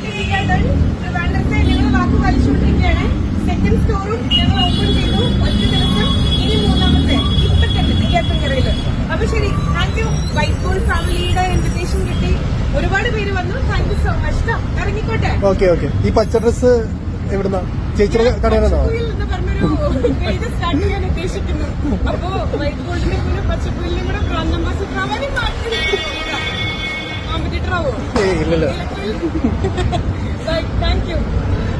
ട്രിവാൻഡ്രത്തെ ഞങ്ങൾ വാക്ക് പാലിച്ചുകൊണ്ടിരിക്കുകയാണ് സെക്കൻഡ് സ്റ്റോറും ഞങ്ങൾ ഓപ്പൺ ചെയ്തു. ഒറ്റ ദിവസം ഇനി മൂന്നാമത്തെ ഇപ്പൊ തന്നെ നെയ്യാത്തങ്കരയിൽ അപ്പൊ ശരി താങ്ക് യു വൈറ്റ് ഗോൾഡ് ഫാമിലിയുടെ ഇൻവിറ്റേഷൻ കിട്ടി. ഒരുപാട് പേര് വന്നു. താങ്ക് യു സോ മച്ച് ഇറങ്ങിക്കോട്ടെ? ഓക്കെ ഓക്കെ ഈ പച്ച ഡ്രസ് എവിടുന്ന? ചേച്ചിയുടെ പച്ചക്കുയിൽ എന്ന് പറഞ്ഞൊരു പേജ് സ്റ്റാർട്ട് ചെയ്യാൻ ഉദ്ദേശിക്കുന്നു. അപ്പോ വൈറ്റ് Like, thank you.